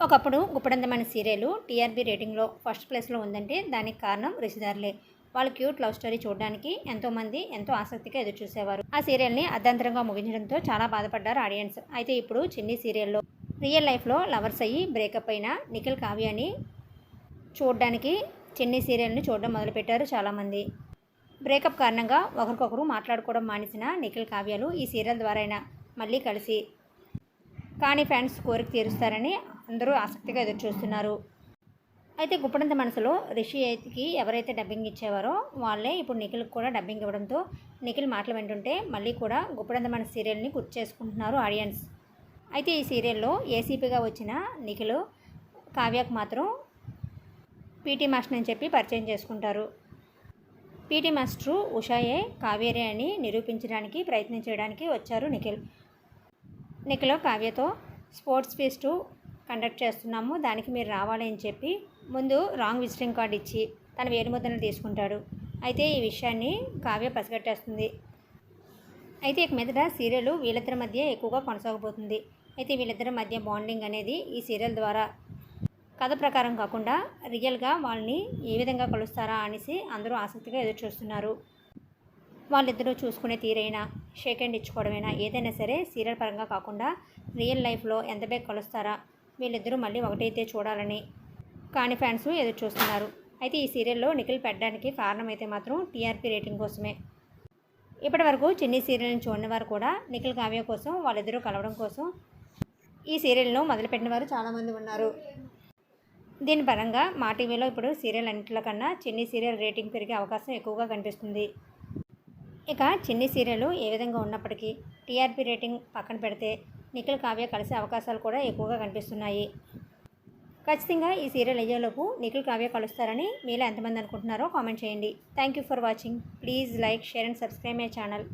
ఒకప్పుడు గుప్పడందమైన serial టీఆర్బీ రేటింగ్లో first ప్లేస్లో ఉందంటే దానికి కారణం రిషిదారులే. వాళ్ళ క్యూట్ లవ్ స్టోరీ చూడడానికి ఎంతోమంది ఎంతో ఆసక్తిగా ఎదురు చూసేవారు. ఆ సీరియల్ని అర్ధాంతరంగా ముగించడంతో చాలా బాధపడ్డారు ఆడియన్స్. అయితే ఇప్పుడు చిన్ని సీరియల్లో రియల్ లైఫ్లో లవర్స్ అయ్యి బ్రేకప్ అయిన నిఖిల్ కావ్యాని చూడడానికి చిన్ని సీరియల్ని చూడడం మొదలుపెట్టారు చాలామంది. బ్రేకప్ కారణంగా ఒకరికొకరు మాట్లాడుకోవడం మానేసిన నిఖిల్ కావ్యాలు ఈ సీరియల్ ద్వారా అయినా మళ్ళీ కలిసి కానీ ఫ్యాన్స్ కోరిక తీరుస్తారని అందరూ ఆసక్తిగా ఎదురు చూస్తున్నారు. అయితే గుప్పడంత మనసులో రిషి అయితేకి ఎవరైతే డబ్బింగ్ ఇచ్చేవారో వాళ్ళే ఇప్పుడు నిఖిల్కి కూడా డబ్బింగ్ ఇవ్వడంతో నిఖిల్ మాటలు వింటుంటే మళ్ళీ కూడా గుప్పడంత మన సీరియల్ని గుర్తు చేసుకుంటున్నారు ఆడియన్స్ అయితే ఈ సీరియల్లో ఏసీపీగా వచ్చిన నిఖిల్ కావ్యకు మాత్రం పీటీ మాస్టర్ అని చెప్పి పరిచయం చేసుకుంటారు. పీటీ మాస్టరు ఉషాయే కావేరి అని నిరూపించడానికి ప్రయత్నం చేయడానికి వచ్చారు నిఖిల్. నిఖిల్ కావ్యతో స్పోర్ట్స్ ఫీస్టు కండక్ట్ చేస్తున్నాము దానికి మీరు రావాలి అని చెప్పి ముందు రాంగ్ విజిటింగ్ కార్డు ఇచ్చి తన వేలిముద్రను తీసుకుంటాడు. అయితే ఈ విషయాన్ని కావ్య పసిగట్టేస్తుంది. అయితే ఇక మీదట సీరియల్ వీళ్ళిద్దరి మధ్య ఎక్కువగా కొనసాగబోతుంది. అయితే వీళ్ళిద్దరి మధ్య బాండింగ్ అనేది ఈ సీరియల్ ద్వారా కథ ప్రకారం కాకుండా రియల్గా వాళ్ళని ఏ విధంగా కలుస్తారా అనేసి అందరూ ఆసక్తిగా ఎదురు చూస్తున్నారు వాళ్ళిద్దరూ చూసుకునే తీరైనా షేక్ హ్యాండ్ ఇచ్చుకోవడమైనా ఏదైనా సరే సీరియల్ పరంగా కాకుండా రియల్ లైఫ్లో ఎంత బేగ్ కలుస్తారా వీళ్ళిద్దరూ మళ్ళీ ఒకటైతే చూడాలని కాని ఫ్యాన్స్ ఎదురు చూస్తున్నారు. అయితే ఈ సీరియల్లో నిఖిల్ పెట్టడానికి కారణమైతే మాత్రం టీఆర్పీ రేటింగ్ కోసమే. ఇప్పటి వరకు చిన్ని సీరియల్ని చూడని వారు కూడా నిఖిల్ కావ్య కోసం వాళ్ళిద్దరూ కలవడం కోసం ఈ సీరియల్ను మొదలుపెట్టిన వారు చాలామంది ఉన్నారు. దీని పరంగా మా టీవీలో ఇప్పుడు సీరియల్ అన్నింటిలో కన్నా చిన్ని సీరియల్ రేటింగ్ పెరిగే అవకాశం ఎక్కువగా కనిపిస్తుంది. ఇక చిన్ని సీరియల్ ఏ విధంగా ఉన్నప్పటికీ టీఆర్పీ రేటింగ్ పక్కన పెడితే నిఖిల్ కావ్య కలిసే అవకాశాలు కూడా ఎక్కువగా కనిపిస్తున్నాయి. ఖచ్చితంగా ఈ సీరియల్ అయ్యేలోపు నిఖిల్ కావ్య కలుస్తారని మీలో ఎంతమంది అనుకుంటున్నారో కామెంట్ చేయండి. Thank you for watching. Please like share and subscribe my channel.